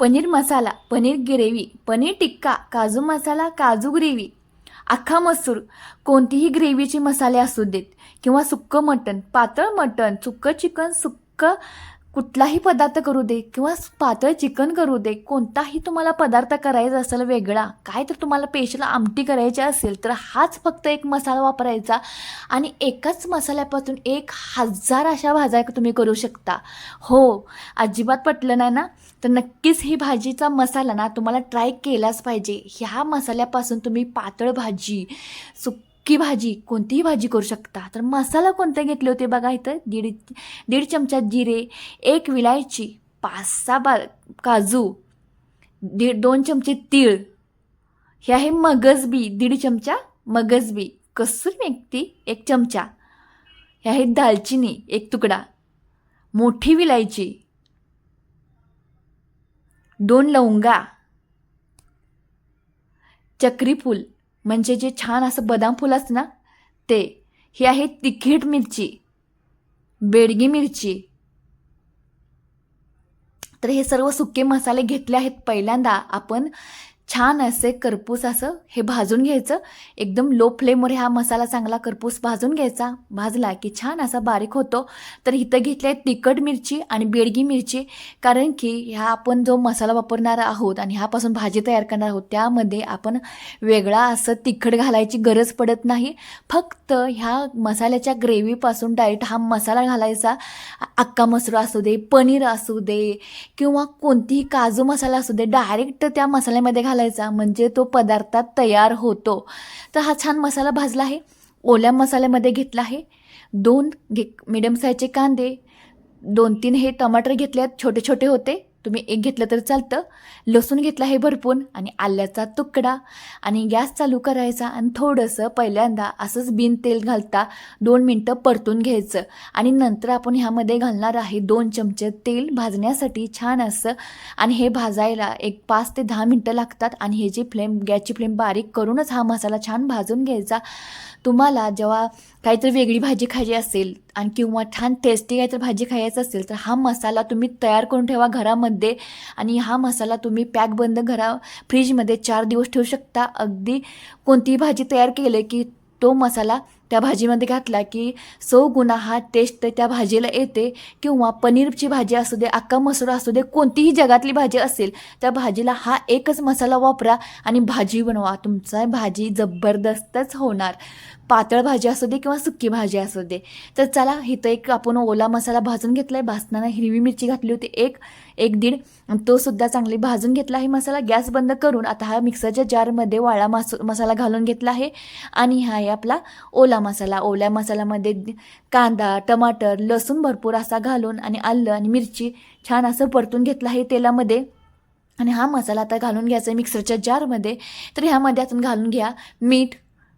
Paneer masala paneer gravy paneer tikka काजू मसाला काजू gravy अख्खा मसूर. कोणतीही ग्रेव्हीचे मसाले असू देत किंवा सुक्कं मटण पातळ मटण सुक्कं चिकन सुक्कं कुठलाही पदार्थ करू दे किंवा पातळ चिकन करू दे कोणताही तुम्हाला पदार्थ करायचा असेल वेगळा काय तर तुम्हाला पेशल आमटी करायची असेल तर हाच फक्त एक मसाला वापरायचा आणि एकाच मसाल्यापासून एक हजार अशा भाज्या तुम्ही करू शकता. हो अजिबात पटलं नाही ना? तर नक्कीच ही भाजीचा मसाला ना तुम्हाला ट्राय केलाच पाहिजे. ह्या मसाल्यापासून तुम्ही पातळ भाजी सुकी भाजी कोणतीही भाजी करू शकता. तर मसाला कोणते घेतले होते बघा इथं? दीड दीड चमचा जिरे एक विलायची पाच सहा बा काजू दीड दोन चमचे तीळ. हे आहे मगजबी दीड चमचा मगजबी. कसूर मेथी एक चमचा. हे आहे दालचिनी एक तुकडा. मोठी विलायची. दोन लवंगा. चक्रीफूल. म्हणजे जे छान असं बदाम फुल असतं ना ते. हे आहे तिखट मिरची बेडगी मिरची. तर हे सर्व सुके मसाले घेतले आहेत पहिल्यांदा आपण. छान असे करपूस असं हे भाजून घ्यायचं. एकदम लो फ्लेमवर हा मसाला चांगला करपूस भाजून घ्यायचा. भाजला की छान असा बारीक होतो. तर इथं घेतले आहे तिखट मिरची आणि बेडगी मिरची. कारण की ह्या आपण जो मसाला वापरणार आहोत आणि ह्यापासून भाजी तयार करणार आहोत त्यामध्ये आपण वेगळा असं तिखट घालायची गरज पडत नाही. फक्त ह्या मसाल्याच्या ग्रेव्हीपासून डायरेक्ट हा मसाला घालायचा. अक्का मसूर असू दे पनीर असू दे किंवा कोणतीही काजू मसाला असू दे डायरेक्ट त्या मसाल्यामध्ये घालायचा म्हणजे तो पदार्थात तयार होतो. तर हा छान मसाला भाजला आहे. ओल्या मसाल्यामध्ये घेतला आहे. दोन घे मिडियम साईजचे कांदे दोन तीन हे टमाटर घेतले आहेत छोटे छोटे होते. तुम्ही एक घेतलं तर चालतं. लसूण घेतला हे भरपूर आणि आल्याचा तुकडा. आणि गॅस चालू करायचा आणि थोडंसं पहिल्यांदा असंच बिन तेल घालता दोन मिनटं परतून घ्यायचं. आणि नंतर आपण ह्यामध्ये घालणार आहे दोन चमचे तेल भाजण्यासाठी छान असं. आणि हे भाजायला एक पाच ते दहा मिनटं लागतात आणि हे जी फ्लेम गॅसची फ्लेम बारीक करूनच हा मसाला छान भाजून घ्यायचा. तुम्हाला जेव्हा काहीतरी वेगळी भाजी खायची असेल आणि किंवा छान टेस्टी काहीतरी भाजी खायचं असेल तर हा मसाला तुम्ही तयार करून ठेवा घरामध्ये. आणि हा मसाला तुम्ही पॅक बंद घरा फ्रीजमध्ये चार दिवस ठेवू शकता. अगदी कोणतीही भाजी तयार केली की तो मसाला त्या भाजीमध्ये घातला की सो गुणा हा टेस्ट त्या भाजीला येते किंवा पनीरची भाजी असू दे अक्का मसूर असू दे कोणतीही जगातली भाजी असेल त्या भाजीला हा एकच मसाला वापरा आणि भाजी बनवा. तुमचा भाजी जबरदस्तच होणार. पातळ भाजी असू दे किंवा सुकी भाजी असू दे. तर चला इथं एक आपण ओला मसाला भाजून घेतला आहे भाजताना हिरवी मिरची घातली होती एक एक दीड. तो सुद्धा चांगली भाजून घेतला आहे मसाला. गॅस बंद करून आता हा मिक्सरच्या जारमध्ये वाळा मास मसाला घालून घेतला आहे. आणि हा आहे आपला ओला मसाला ओल्या मसाल्यामध्ये कांदा टमाटर लसूण भरपूर असा घालून आणि आलं आणि मिरची छान असं परतून घेतलं आहे तेलामध्ये. आणि हा मसाला आता घालून घ्यायचा आहे मिक्सरच्या जारमध्ये. तर ह्यामध्ये आपण घालून घ्या मीठ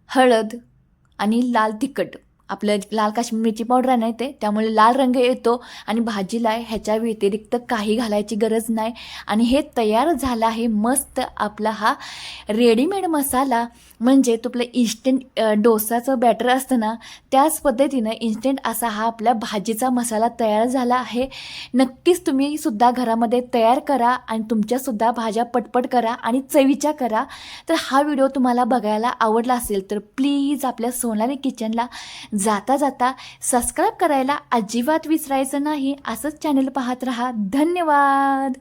हळद आणि लाल तिखट. आपलं लाल काश्मीर मिरची पावडर नाही ते त्यामुळे लाल रंग येतो आणि भाजीला ह्याच्या व्यतिरिक्त काही घालायची गरज नाही. आणि हे तयार झालं आहे मस्त आपला हा रेडीमेड मसाला. म्हणजे तुपलं इन्स्टंट डोसाचं बॅटर असतं ना त्याच पद्धतीनं इन्स्टंट असा हा आपल्या भाजीचा मसाला तयार झाला आहे. नक्कीच तुम्ही सुद्धा घरामध्ये तयार करा आणि तुमच्यासुद्धा भाज्या पटपट करा आणि चवीच्या करा. तर हा व्हिडिओ तुम्हाला बघायला आवडला असेल तर प्लीज आपल्या सोनाली किचनला जाता जाता सबस्क्राईब करायला अजिबात विसरायचं नाही. असंच चॅनल पाहत राहा. धन्यवाद!